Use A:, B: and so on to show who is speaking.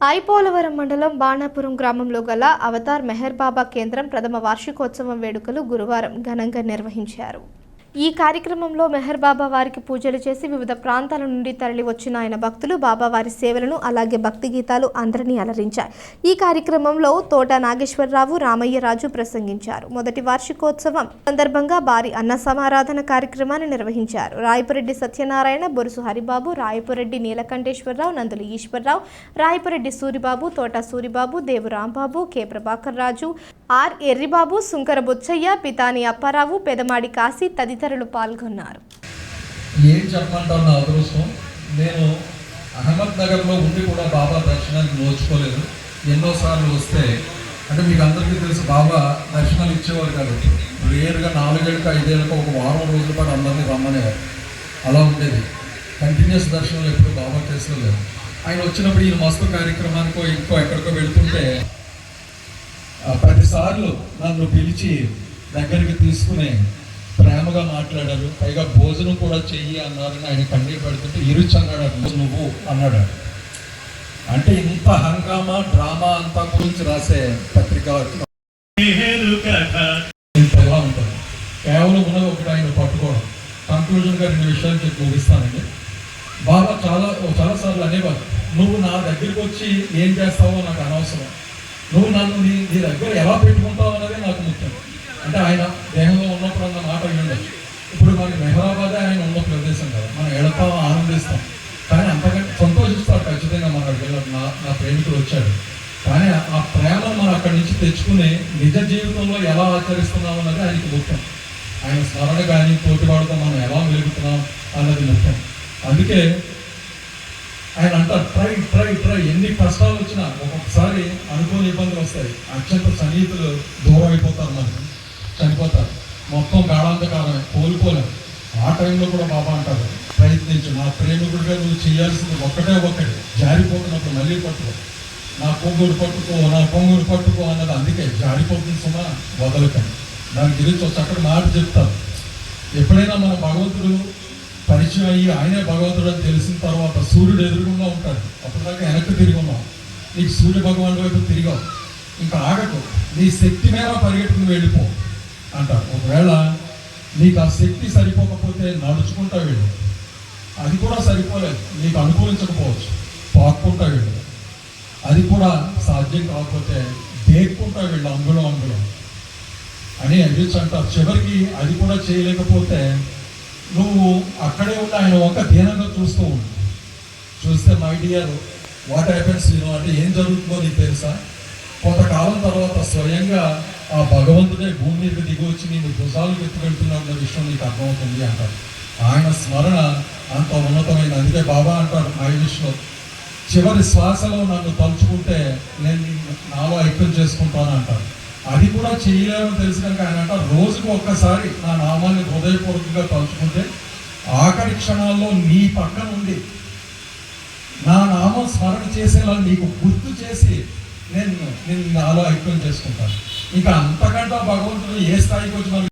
A: ఐపోలవరం మండలం బాణాపురం గ్రామంలో గల అవతార్ మెహర్ బాబా కేంద్రం ప్రథమ వార్షికోత్సవం వేడుకలు గురువారం ఘనంగా నిర్వహించారు. ఈ కార్యక్రమంలో మెహర్ బాబా వారికి పూజలు చేసి వివిధ ప్రాంతాల నుండి తరలి వచ్చిన ఆయన భక్తులు బాబా వారి సేవలను అలాగే భక్తి గీతాలు అందరినీ అలరించాయి ఈ కార్యక్రమంలో తోట నాగేశ్వరరావు రామయ్యరాజు ప్రసంగించారు. మొదటి వార్షికోత్సవం సందర్భంగా భారీ అన్న సమారాధన కార్యక్రమాన్ని నిర్వహించారు. రాయపురెడ్డి సత్యనారాయణ బొరుసు హరిబాబు రాయపురెడ్డి నీలకంఠేశ్వరరావు నందులు ఈశ్వరరావు రాయపురెడ్డి సూరిబాబు తోట సూరిబాబు దేవు రాంబాబు కె ప్రభాకర్ రాజు ఆర్ ఎర్రిబాబు సుంకర బొచ్చయ్య పితాని అప్పారావు పెదమాడి కాశీ తదితరులు పాల్గొన్నారు.
B: ఏం చెప్పమంటావు నా అదృష్టం? నేను అహ్మద్ నగర్లో ఉండి కూడా బాబా దర్శనానికి నోచుకోలేదు. ఎన్నోసార్లు వస్తే అంటే మీకు అందరికీ తెలుసు బాబా దర్శనాలు ఇచ్చేవారు కాదు. రేరుగా నాలుగేళ్ళకి ఐదేళ్ళకి ఒక వారం రోజుల పాటు అందరినీ రమ్మనేవారు. అలా ఉండేది. కంటిన్యూస్ దర్శనాలు ఎప్పుడు బాబా చేసుకోలేదు ఆయన వచ్చినప్పుడు ఈ మస్తు కార్యక్రమానికో ఇంకో ఎక్కడికో వెళ్తుంటే ప్రతిసార్లు నన్ను పిలిచి దగ్గరికి తీసుకుని ప్రేమగా మాట్లాడారు. పైగా భోజనం కూడా చెయ్యి అన్నారని ఆయన కన్నీరు పెడుతుంటే ఇరుచి అన్నాడు. "అటు నువ్వు అన్నాడు. అంటే ఇంత హంగామా డ్రామా అంతా గురించి రాసే పత్రిక ఇంత ఎలా ఉంటుంది? కేవలం ఉన్నది ఒకటి ఆయన పట్టుకోవడం. కంక్లూజన్గా రెండు విషయాలు చెప్పి ముగిస్తానండి. బాబా చాలా చాలా సార్లు అనేవారు. నువ్వు నా దగ్గరికి వచ్చి ఏం చేస్తావో నాకు అనవసరం. నువ్వు నన్ను నీ నీ దగ్గర ఎలా పెట్టుకుంటావు అన్నదే నాకు ముఖ్యం. అంటే ఆయన దేహంలో ఉన్నప్పుడు అన్న మాట ఉండొచ్చు ఇప్పుడు మనకి మెహరాబాద్ ఆయన ఉన్న ప్రదేశం కదా మనం వెళతాం ఆనందిస్తాం కానీ అంతకంటే సంతోషిస్తాడు ఖచ్చితంగా మన నా నా ప్రేమికుడు వచ్చాడు. కానీ ఆ ప్రేమను మనం అక్కడి నుంచి తెచ్చుకుని నిజ జీవితంలో ఎలా ఆచరిస్తున్నాం అన్నది ఆయనకి ముఖ్యం. ఆయన స్మరణ కానీ తోటివాడుతో మనం ఎలా వెలుగుతున్నాం అన్నది ముఖ్యం. అందుకే ఆయన అంటారు ట్రై ట్రై ట్రై ఎన్ని కష్టాలు వచ్చినా ఒక్కొక్కసారి అనుకోని ఇబ్బందులు వస్తాయి. అత్యంత సన్నిహితులు దూరం అయిపోతారు మనకు చనిపోతారు. మొత్తం గాఢాంధకారమే కోల్పోలేం. ఆ టైంలో కూడా బాబా అంటారు ప్రయత్నించు నా ప్రేమికుడిగా నువ్వు చేయాల్సింది ఒక్కటే ఒక్కటి జారిపోతున్నప్పుడు మళ్ళీ పట్టుకో. నా పొంగుడు పట్టుకో నా పొంగుడు పట్టుకో అన్నది అందుకే జారిపోతుంది సుమా వదలకండి. దాని గురించి ఒక చక్కటి మాట చెప్తారు. ఎప్పుడైనా మన భగవంతుడు పరిచయం అయ్యి ఆయనే భగవంతుడు అని తెలిసిన తర్వాత సూర్యుడు ఎదురుగుండా ఉంటాడు. అప్పటిదాకా వెనక్కి తిరిగి ఉన్నాం. నీకు సూర్య భగవానుడి వైపు తిరిగావు. ఇంకా ఆగకు. నీ శక్తి మేర పరిగెట్టుకుని వెళ్ళిపో అంటారు. ఒకవేళ నీకు ఆ శక్తి సరిపోకపోతే నడుచుకుంటా వెళ్ళు అది కూడా సరిపోలేదు. నీకు అనుకూలించకపోవచ్చు. పాక్కుంటా వెళ్ళు అది కూడా సాధ్యం కాకపోతే దేక్కుంటా వెళ్ళు అంగుళం అంగుళం. అని అనిపించి అంటారు. చివరికి అది కూడా చేయలేకపోతే నువ్వు అక్కడే ఉన్న ఆయన ఒక దీనంగా చూస్తూ ఉండు. చూస్తే మై డియర్ వాట్ హ్యాపెన్స్ అంటే ఏం జరుగుతుందో నీకు తెలుసా కొంతకాలం తర్వాత స్వయంగా ఆ భగవంతుడే భూమి మీదకి దిగి వచ్చి నేను భుజాలు ఎత్తుకెళ్తున్నాడు అన్న విషయం నీకు అర్థమవుతుంది అంటారు. ఆయన స్మరణ అంత ఉన్నతమైన అందుకే బాబా అంటారు ఆయుష్లో చివరి శ్వాసలో నన్ను తలుచుకుంటే నేను నాలో ఐక్యం చేసుకుంటాను అంటారు. అది కూడా చేయలేమని తెలిసినాక ఆయన అంటారు. రోజుకు ఒక్కసారి నా నామాన్ని హృదయపూర్వకంగా తలుచుకుంటే ఆఖరి క్షణాల్లో నీ పక్కన ఉండి నా నామం స్మరణ చేసేలా నీకు గుర్తు చేసి నేను నేను నాలో ఐక్యం చేసుకుంటాను. ఇంకా అంతకంటే భగవంతుడు ఏ స్థాయికి వచ్చి